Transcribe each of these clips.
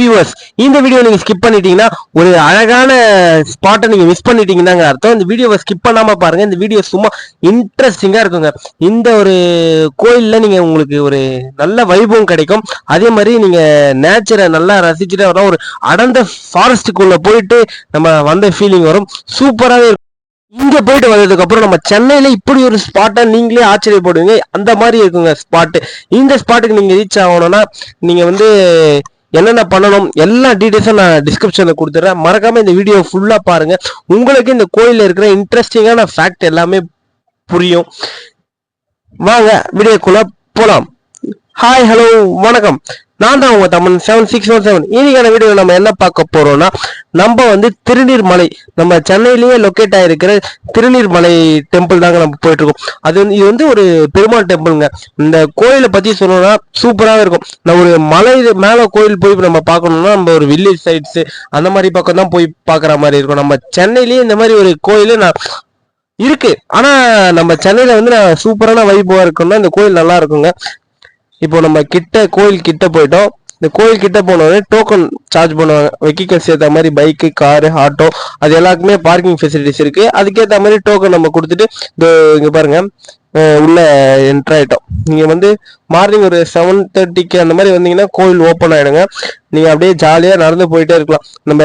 Viewers இந்த video நீங்க skip பண்ணிட்டீங்கன்னா ஒரு அழகான ஸ்பாட்டை நீங்க மிஸ் பண்ணிட்டீங்கன்னாங்க அர்த்தம். இந்த வீடியோவை ஸ்கிப் பண்ணாம பாருங்க. இந்த வீடியோ சும்மா இன்ட்ரெஸ்டிங்கா இருக்குங்க. இந்த ஒரு கோயில்ல நீங்க உங்களுக்கு ஒரு நல்ல வைபவம் கிடைக்கும். அதே மாதிரி நீங்க நேச்சரை நல்லா ரசிச்சுட்டு வரோம் ஒரு அடர்ந்த ஃபாரஸ்ட்டுக்குள்ள போயிட்டு நம்ம வந்த ஃபீலிங் வரும். சூப்பராகவே இருக்கும். இங்க போயிட்டு வந்ததுக்கு அப்புறம் நம்ம சென்னையில இப்படி ஒரு ஸ்பாட்டை நீங்களே ஆச்சரியப்படுவீங்க. அந்த மாதிரி இருக்குங்க ஸ்பாட்டு இந்த ஸ்பாட்டுக்கு நீங்க ரீச் ஆகணும்னா நீங்க வந்து என்னென்ன பண்ணணும் எல்லா டீட்டெயில்ஸும் நான் டிஸ்கிரிப்ஷனில் கொடுத்துட்றேன் மறக்காம இந்த வீடியோ ஃபுல்லா பாருங்க. உங்களுக்கு இந்த கோயில்ல இருக்கிற இன்ட்ரெஸ்டிங்கான ஃபேக்ட் எல்லாமே புரியும். வாங்க வீடியோக்குள்ள போலாம். ஹாய் ஹலோ வணக்கம். நான் தான் உங்க Tamil seven six one seven இன்னைக்கான வீடியோ நம்ம என்ன பார்க்க போறோம்னா நம்ம வந்து திருநீர்மலை நம்ம சென்னையிலேயே லொக்கேட் ஆயிருக்கிற திருநீர்மலை டெம்பிள் தாங்க நம்ம போயிட்டு இருக்கோம் அது வந்து இது வந்து ஒரு பெருமாள் டெம்பிள்ங்க இந்த கோயிலை பத்தி சொல்லணும்னா சூப்பராகவே இருக்கும். நம்ம ஒரு மலை மேல கோயில் போய் நம்ம பார்க்கணும்னா நம்ம ஒரு வில்லேஜ் சைட்ஸ் அந்த மாதிரி பக்கம் தான் போய் பார்க்குற மாதிரி இருக்கும். நம்ம சென்னையிலேயே இந்த மாதிரி ஒரு கோயில் நான் இருக்கு. ஆனா நம்ம சென்னையில வந்து நான் சூப்பரான வைபவா இருக்கும்னா இந்த கோயில் நல்லா இருக்குங்க. இப்போ நம்ம கிட்ட கோயில் கிட்ட போயிட்டோம். இந்த கோயில் கிட்ட போனோடனே டோக்கன் சார்ஜ் பண்ணுவாங்க. வெஹிக்கல்ஸ் ஏற்ற மாதிரி பைக்கு காரு ஆட்டோ அது எல்லாருக்குமே பார்க்கிங் ஃபெசிலிட்டிஸ் இருக்கு. அதுக்கேற்ற மாதிரி டோக்கன் நம்ம கொடுத்துட்டு இந்த இங்க பாருங்க. உள்ள என்டர் ஆயிட்டோம். நீங்க வந்து மார்னிங் ஒரு செவன் தேர்ட்டிக்கு அந்த மாதிரி வந்தீங்கன்னா கோயில் ஓப்பன் ஆயிடுங்க. நீங்க அப்படியே ஜாலியா நடந்து போயிட்டே இருக்கலாம். நம்ம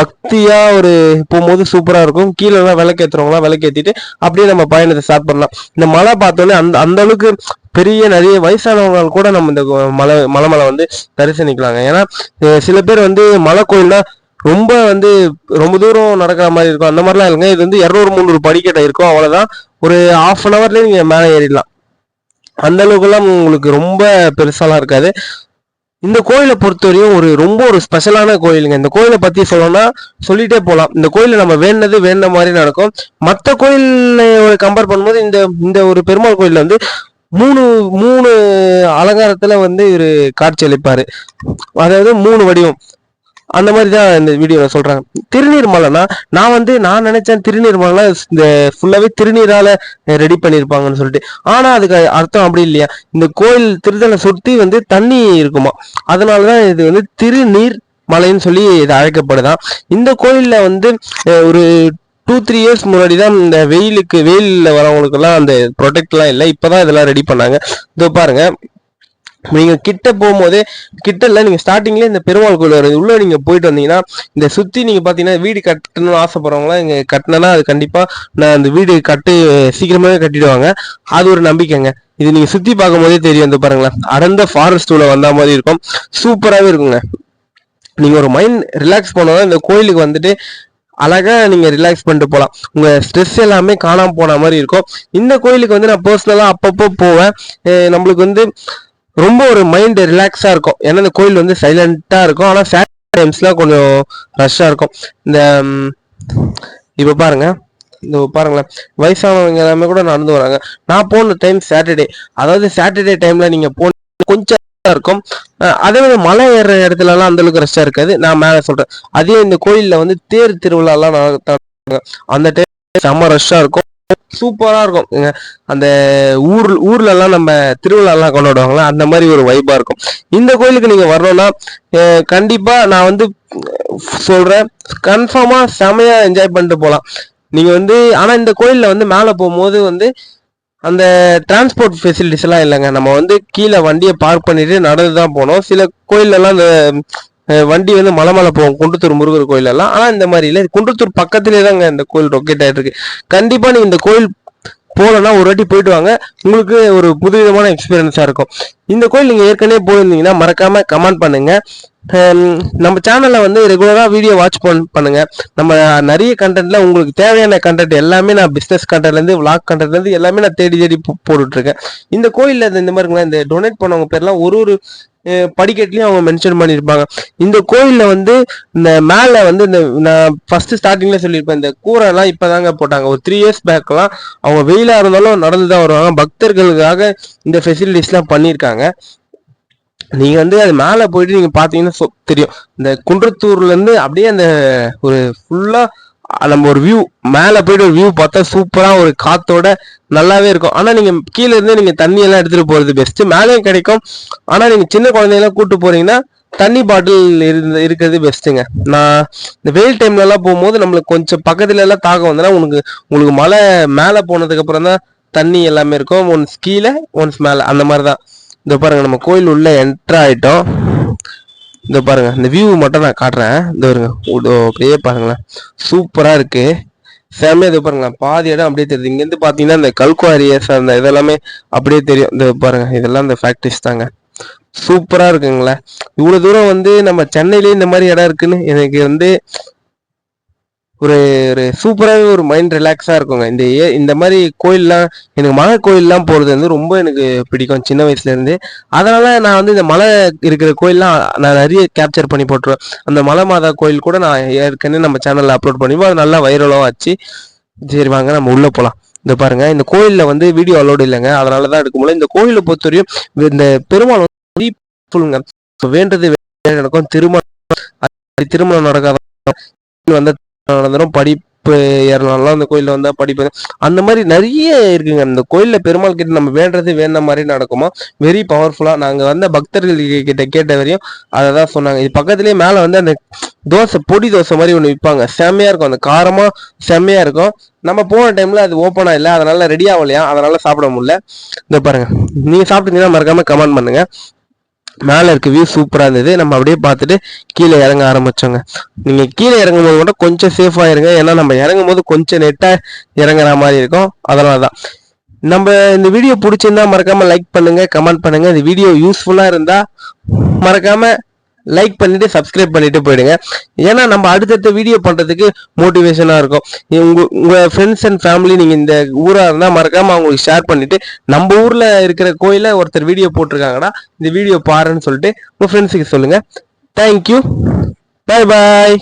பக்தியா ஒரு போகும்போது சூப்பரா இருக்கும். கீழே எல்லாம் விளக்கேத்துறவங்களாம் விளக்கேத்திட்டு அப்படியே நம்ம பயணத்தை ஸ்டார்ட் பண்ணலாம். இந்த மலை பார்த்தோன்னே அந்த அந்த அளவுக்கு பெரிய நிறைய வயசானவங்க கூட நம்ம இந்த கோ- மலை மலை மலை வந்து தரிசனிக்கலாங்க. ஏன்னா சில பேர் வந்து மலை கோயில்னா ரொம்ப வந்து ரொம்ப தூரம் நடக்கிற மாதிரி இருக்கும். அந்த மாதிரிலாம் இல்லைங்க. இது வந்து இரநூறு முந்நூறு படிக்கட்டை இருக்கும். அவ்வளோதான் ஒரு ஹாஃப் அன் ஹவர்லேயே நீங்கள் மேலே ஏறிடலாம். அந்த அளவுக்குலாம் உங்களுக்கு ரொம்ப பெருசாலாம் இருக்காது. இந்த கோயிலை பொறுத்தவரையும் ஒரு ரொம்ப ஒரு ஸ்பெஷலான கோயிலுங்க. இந்த கோயிலை பத்தி சொல்லணும்னா சொல்லிட்டே போகலாம் இந்த கோயிலில் நம்ம வேண்டது வேண்ட மாதிரி நடக்கும். மற்ற கோயிலை கம்பேர் பண்ணும்போது இந்த இந்த ஒரு பெருமாள் கோயிலில் வந்து மூணு மூணு அலங்காரத்தில் வந்து இவர் காட்சி அளிப்பார். அதாவது மூணு வடிவம். அந்த மாதிரி தான் இந்த வீடியோவில் சொல்கிறாங்க திருநீர் மலைனா நான் வந்து நான் நினச்சேன் திருநீர் மலைனா இந்த ஃபுல்லாகவே திருநீரால் ரெடி பண்ணியிருப்பாங்கன்னு சொல்லிட்டு. ஆனால் அதுக்கு அர்த்தம் அப்படி இல்லையா? இந்த கோயில் திருத்தலை சுற்றி வந்து தண்ணி இருக்குமா? அதனாலதான் இது வந்து திருநீர் மலைன்னு சொல்லி இது அழைக்கப்படுதான். இந்த கோயிலில் வந்து ஒரு டூ த்ரீ இயர்ஸ் முன்னாடி தான் இந்த வெயிலுக்கு வெயிலில் வரவங்களுக்கெல்லாம் அந்த ப்ரொடெக்ட்லாம் இல்லை. இப்போ தான் இதெல்லாம் ரெடி பண்ணாங்க. இதோ பாருங்க. நீங்கள் கிட்ட போகும்போதே கிட்ட இல்லை நீங்கள் ஸ்டார்டிங்லேயே இந்த பெருமாள் கோயில் வருது. உள்ளே நீங்கள் போயிட்டு வந்தீங்கன்னா இந்த சுற்றி நீங்கள் பார்த்தீங்கன்னா வீடு கட்டணும்னு ஆசைப்படுறவங்களாம் இங்கே கட்டினா அது கண்டிப்பாக நான் அந்த வீடு கட்டு சீக்கிரமாகவே கட்டிடுவாங்க. அது ஒரு நம்பிக்கைங்க. இது நீங்கள் சுற்றி பார்க்கும்போதே தெரியும். இந்த பாருங்களேன். அடர்ந்த ஃபாரஸ்ட் உள்ள வந்த மாதிரி இருக்கும். சூப்பராகவே இருக்குங்க. நீங்கள் ஒரு மைண்ட் ரிலாக்ஸ் பண்ணணும் இந்த கோயிலுக்கு வந்துட்டு அழகாக நீங்கள் ரிலாக்ஸ் பண்ணிட்டு போகலாம் உங்கள் ஸ்ட்ரெஸ் எல்லாமே காணாமல் போன மாதிரி இருக்கும். இந்த கோயிலுக்கு வந்து நான் பர்சனலாக அப்பப்போ போவேன். நம்மளுக்கு வந்து ரொம்ப ஒரு மைண்டு ரிலாக்ஸாக இருக்கும். ஏன்னா இந்த கோயில் வந்து சைலண்ட்டாக இருக்கும். ஆனால் சாட்டர்டே டைம்ஸ்லாம் கொஞ்சம் ரஷ்ஷாக இருக்கும். இந்த இப்போ பாருங்கள் இந்த பாருங்களேன். வயசானவங்க எல்லாமே கூட நடந்து வராங்க. நான் போன டைம் சாட்டர்டே அதாவது சாட்டர்டே டைமில் நீங்கள் போன கொஞ்சம் இருக்கும். அதே மாதிரி மலை ஏறுற இடத்துலலாம் அந்தளவுக்கு அந்த அளவுக்கு இருக்காது. நான் மேலே சொல்கிறேன் அதே இந்த கோயிலில் வந்து தேர் திருவிழாலாம் நான் அந்த டைம் செம்ம ரஷ்ஷாக இருக்கும். சூப்பரா இருக்கும். அந்த ஊர் ஊர்ல எல்லாம் நம்ம திருவிழா எல்லாம் கொண்டாடுவாங்களா அந்த மாதிரி ஒரு வைபா இருக்கும். இந்த கோயிலுக்கு நீங்க வரணும்னா கண்டிப்பாக கண்டிப்பா நான் வந்து சொல்றேன். கன்ஃபார்மா செமையா என்ஜாய் பண்ணிட்டு போலாம். நீங்க வந்து ஆனா இந்த கோயில்ல வந்து மேல போகும்போது வந்து அந்த டிரான்ஸ்போர்ட் ஃபெசிலிட்டிஸ் எல்லாம் இல்லைங்க. நம்ம வந்து கீழே வண்டியை பார்க் பண்ணிட்டு நடந்து தான் போனோம் சில கோயில்ல எல்லாம் வண்டி வந்து மலை மலை போகும். குன்றத்தூர் முருகர் கோயில் எல்லாம் இந்த மாதிரி இல்லை. குன்றத்தூர் பக்கத்துலேயே தாங்க இந்த கோயில் ரொக்கேட் ஆகிட்டு இருக்கு கண்டிப்பா நீங்கள் இந்த கோயில் போகலன்னா ஒரு வாட்டி போயிட்டு வாங்க. உங்களுக்கு ஒரு புதுவிதமான எக்ஸ்பீரியன்ஸாக இருக்கும். இந்த கோயில் நீங்கள் ஏற்கனவே போயிருந்தீங்கன்னா மறக்காம கமெண்ட் பண்ணுங்க. நம்ம சேனலில் வந்து ரெகுலராக வீடியோ வாட்ச் பண்ணுங்க. நம்ம நிறைய கண்டென்ட்ல உங்களுக்கு தேவையான கண்டென்ட் எல்லாமே நான் பிஸ்னஸ் கண்டென்ட்லேருந்து விளாக் கண்டென்ட்லேருந்து இருந்து எல்லாமே நான் தேடி தேடி போட்டுட்ருக்கேன் இந்த கோயிலில் இந்த- மாதிரி மாதிரிங்களா இந்த டொனேட் பண்ணவங்க பேர்லாம் ஒரு ஒரு படிக்கட்டுலயும் அவங்க மென்ஷன் பண்ணியிருப்பாங்க இந்த கோயிலில் வந்து இந்த மேலே வந்து இந்த நான் ஃபர்ஸ்ட் ஸ்டார்டிங்ல சொல்லியிருப்பேன் இந்த கூரைலாம் இப்போ தாங்க போட்டாங்க. ஒரு த்ரீ இயர்ஸ் பேக்லாம் அவங்க வெயிலாக இருந்தாலும் நடந்து தான் வருவாங்க. பக்தர்களுக்காக இந்த ஃபெசிலிட்டிஸ்லாம் பண்ணியிருக்காங்க. நீங்க வந்து அது மேல போயிட்டு நீங்க பாத்தீங்கன்னா தெரியும். இந்த குன்றத்தூர்ல இருந்து அப்படியே அந்த ஒரு ஃபுல்லா நம்ம ஒரு வியூ மேலே போயிட்டு ஒரு வியூ பார்த்தா சூப்பராக ஒரு காத்தோட நல்லாவே இருக்கும். ஆனால் நீங்கள் கீழே இருந்து நீங்கள் தண்ணியெல்லாம் எடுத்துகிட்டு போகிறது பெஸ்ட்டு மேலேயும் கிடைக்கும். ஆனால் நீங்கள் சின்ன குழந்தையெல்லாம் கூட்டு போகிறீங்கன்னா தண்ணி பாட்டில் இருந்து இருக்கிறது பெஸ்ட்டுங்க நான் இந்த வெயில் டைம்லலாம் போகும்போது நம்மளுக்கு கொஞ்சம் பக்கத்துல எல்லாம் தாகம் வந்தனா உனக்கு உங்களுக்கு மழை மேலே போனதுக்கு அப்புறம் தான் தண்ணி எல்லாமே இருக்கும். ஒன்ஸ் கீழே ஒன்ஸ் மேலே. அந்த மாதிரி தான் இந்த பாருங்க நம்ம கோயில் உள்ள என்ட்ரு ஆயிட்டோம். இந்த பாருங்க இந்த வியூ மட்டும் நான் காட்டுறேன். இந்த வருங்க அப்படியே பாருங்களேன். சூப்பராக இருக்கு. செம்மையா இது பாருங்களேன் பாதி இடம் அப்படியே தெரியுது. இங்கேருந்து பார்த்தீங்கன்னா இந்த கல்குவாரியஸ் அந்த இதெல்லாமே அப்படியே தெரியும். இந்த பாருங்க இதெல்லாம் இந்த ஃபேக்ட்ரிஸ் தாங்க. சூப்பராக இருக்குங்களே. இவ்வளோ தூரம் வந்து நம்ம சென்னையிலேயே இந்த மாதிரி இடம் இருக்குன்னு எனக்கு வந்து ஒரு ஒரு சூப்பராகவே ஒரு மைண்ட் ரிலாக்ஸாக இருக்குங்க. இந்த ஏ இந்த மாதிரி கோயில்லாம் எனக்கு மலை கோயிலெலாம் போகிறது வந்து ரொம்ப எனக்கு பிடிக்கும் சின்ன வயசுலேருந்து. அதனால் நான் வந்து இந்த மலை இருக்கிற கோயில்லாம் நான் நிறைய கேப்சர் பண்ணி போட்டுருவேன். அந்த மலை மாதா கோயில் கூட நான் ஏற்கனவே நம்ம சேனலில் அப்லோட் பண்ணிப்போம் அது நல்லா வைரலாக ஆச்சு. சரி வாங்க நம்ம உள்ளே போகலாம் இந்த பாருங்க இந்த கோயிலில் வந்து வீடியோ அலோடு இல்லைங்க. அதனால தான் எடுக்க முடியல இந்த கோயிலை பொறுத்தவரையும் இந்த பெருமாள் வந்து வேண்டது நடக்கும் திருமணம். திருமணம் நடக்காத வந்த நடந்துடும் படிப்பு ஏறலாம் அந்த கோயிலில் வந்தால் படிப்பு அந்த மாதிரி நிறைய இருக்குங்க. அந்த கோயிலில் பெருமாள் கிட்ட நம்ம வேண்டது வேண்ட மாதிரி நடக்குமா? வெரி பவர்ஃபுல்லாக நாங்கள் வந்த பக்தர்கள் கிட்ட கேட்ட வரையும் அதை தான் சொன்னாங்க. இது பக்கத்துலேயே மேலே வந்து அந்த தோசை பொடி தோசை மாதிரி ஒன்று விற்பாங்க செம்மையாக இருக்கும். அந்த காரமாக செம்மையாக இருக்கும். நம்ம போன டைமில் அது ஓப்பனாக இல்லை. அதனால ரெடி ஆகலையா? அதனால் சாப்பிட முடியல. இந்த பாருங்கள் நீங்கள் சாப்பிட்டீங்கன்னா மறக்காமல் கமெண்ட் பண்ணுங்கள் மேலே இருக்க வியூ சூப்பராக இருந்தது. நம்ம அப்படியே பார்த்துட்டு கீழே இறங்க ஆரம்பிச்சோங்க. நீங்கள் கீழே இறங்கும் போது மட்டும் கொஞ்சம் சேஃபாக இருங்க. ஏன்னா நம்ம இறங்கும் போது கொஞ்சம் நெட்டாக இறங்குற மாதிரி இருக்கும். அதனால தான் நம்ம இந்த வீடியோ பிடிச்சிருந்தா மறக்காமல் லைக் பண்ணுங்கள் கமெண்ட் பண்ணுங்கள் இந்த வீடியோ யூஸ்ஃபுல்லாக இருந்தால் மறக்காமல் லைக் பண்ணிட்டு சப்ஸ்கிரைப் பண்ணிட்டு போயிடுங்க. ஏன்னா நம்ம அடுத்தடுத்த வீடியோ பண்றதுக்கு மோட்டிவேஷனா இருக்கும். உங்க உங்க ஃப்ரெண்ட்ஸ் அண்ட் ஃபேமிலி நீங்க இந்த ஊரா இருந்தா மறக்காம அவங்களுக்கு ஷேர் பண்ணிட்டு நம்ம ஊர்ல இருக்கிற கோயில ஒருத்தர் வீடியோ போட்டிருக்காங்கன்னா இந்த வீடியோ பாருன்னு சொல்லிட்டு உங்க ஃப்ரெண்ட்ஸுக்கு சொல்லுங்க. தேங்க்யூ பாய் பாய்